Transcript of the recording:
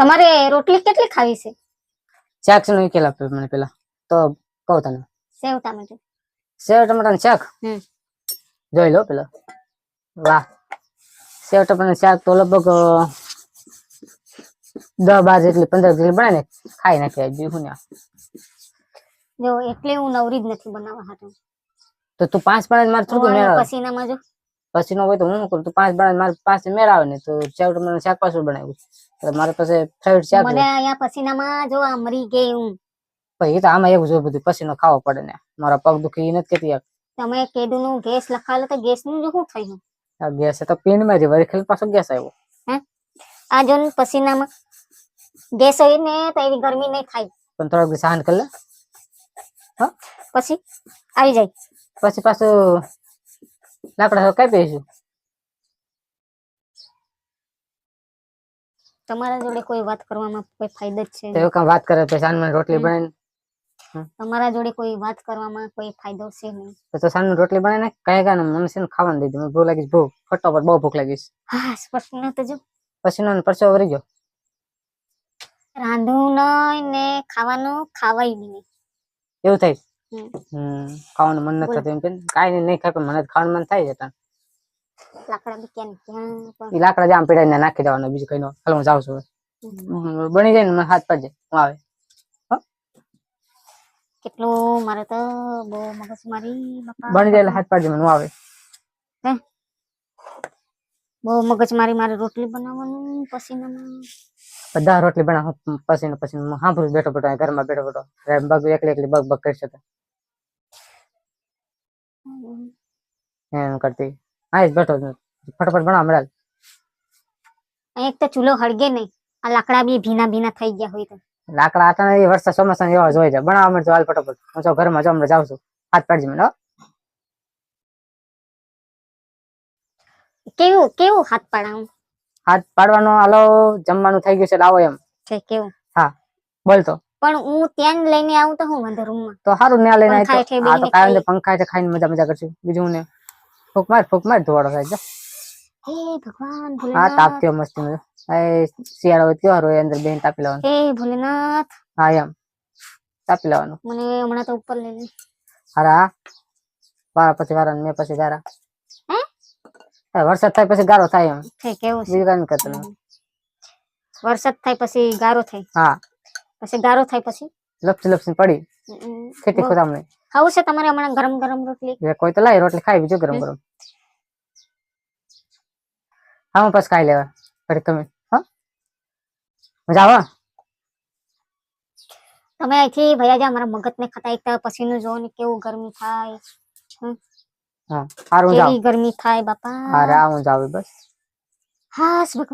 તમારે રોટલી કેટલી ખાવી છે? શાક છે ઉકેલ ઈ મને પેલા. તો કહું તને. સેવ ટામેટું. સેવ ટમાટાનું શાક? જોઈ લો પેલો. વાહ. સેવ ટમાટાનું શાક તો લગભગ દસ બાર જેટલી પંદર જેટલી બને ને. ખાઈ નાખી બીજું ને. જો એટલે હું નવરી જ નથી બનાવવા હાટું. તો તું પાંચ બને મારે થોડું પસીનામાં જો. પછી નો હોય તો હું કરું? તું પાંચ બને મારે પાંચ મેળ આવે ને તો સેવ મને શાક પાછું બનાવ્યું એટલે મારે પાસે ફેવરેટ શાક મને અહીંયા પસીનામાં જો મરી ગઈ હું પછી તો આમાં એવું જો બધું પસીનો ખાવો પડે ને. મારા પગ દુખી નથી કેતી યાર. તમે કેડું નું ગેસ લખાવેલો તો ગેસનું શું થયું? આ ગેસ તો પીનમાં વળી ખેલ પાછો ગેસ આવ્યો. હે? આ જો પસીનામાં ગેસ હોય ને તો એવી ગરમી નહીં થાય. પણ થોડોક સહન કરી લે. પછી આવી જાય. પછી પાછું લાકડા કઈ પીશું તમારા જોડે કોઈ વાત કરવામાં કોઈ ફાયદો જ છે? તો કામ વાત કરે પછી સાંજમાં રોટલી. બનાવીને તમારા જોડે કોઈ વાત કરવામાં કોઈ ફાયદો છે નહીં? તો તો સાંજમાં રોટલી બનાવીને કઈ કાને મને છે ને ખાવાનું દીધું. મને ભૂખ લાગી છે, ભૂખ. ફટાફટ બહુ ભૂખ લાગી હા સ્પષ્ટ તો જો પછી નો પરસો વરી ગયો. રાંધવું નહીં ને ખાવાનું ખાવાય નહીં. એવું થાય. ખાવાનું મન નથી થતું એમ કે કાંઈ નહીં ખાય પણ મને ખાવાનું મન થાય છે ત્યાં લાકડા જામ પીડાઈને નાખી દેવાનું બીજું કઈ હાલ હું જાઉં છું બની જાય ને મને હાથ પડજે હું આવે. કેટલું મારે તો બહુ મગજ મારી બની જાય હાથ પડજે મને આવે. બહુ મગજ મારી મારે રોટલી બનાવવાનું પસીનામાં. બધા રોટલી બનાવ પછી ને પછી હું સાંભળું બેઠો બેઠો ઘરમાં બેઠો બેઠો. બગ એકલી એકલી બગ બગ કરી તો એમ કરતી. હા બેઠો ફટાફટ ભણો મળે. એક તો ચૂલો હળગે નહીં. આ લાકડા બી ભીના ભીના થઈ ગયા હોય તો. લાકડા આટા એ વરસાદ ચોમાસા એવા જોઈ જાય બનાવવા મળે તો હાલ ફટાફટ. હું તો ઘરમાં જો હમણાં જાઉં છું. હાથ પાડજે મને કેવું કેવું હાથ પાડાવું હાથ પાડવાનો હાલો જમવાનું થઈ ગયું છે લાવો એમ. છે કેવું? બોલતો પણ હું ત્યાં લઈને આવું તો હું વાંધો રૂમમાં તો સારું ન્યા લઈને આવી તો. આ તો કાંઈ પંખા છે ખાઈને મજા મજા કરશું. બીજું ને? ફૂક માર ફૂક માર ધોવાડો થાય જા. હે ભગવાન હા ભોલેનાથ. તાપ થયો મસ્તી મજા. એ શિયાળો કયો ત્યોહાર અંદર બેન તાપી લેવાનું. હે ભોલેનાથ. હા એમ. તાપી લેવાનું. મને હમણાં તો ઉપર લઈ લે હારા. વારા પછી વારા મેં પછી ગારા. હે? હા, વરસાદ થાય પછી ગારો થાય એમ. કેવું છે? બીજું કાંઈ કરતું. વરસાદ થાય પછી ગારો થાય. હા. પછી ગારો થાય પછી? લપસી લપસી પડી. ખેતી બહુ- આવું ખાવું છે તમારે હમણાં ગરમ ગરમ રોટલી? કોઈ તો લાય રોટલી ખાઈ બીજો ગરમ ગરમ. હા હું પછી ખાઈ લેવા. ફરી તમે. હા? મજા આવે? તમે અહીંથી ભયા જા મારા મગજ ને ખતા એક પસીનું જો ને કેવું ગરમી થાય. હા હારું જાવ ગરમી થાય બાપા. હારા હું જાવ બસ. હા ભગવાન.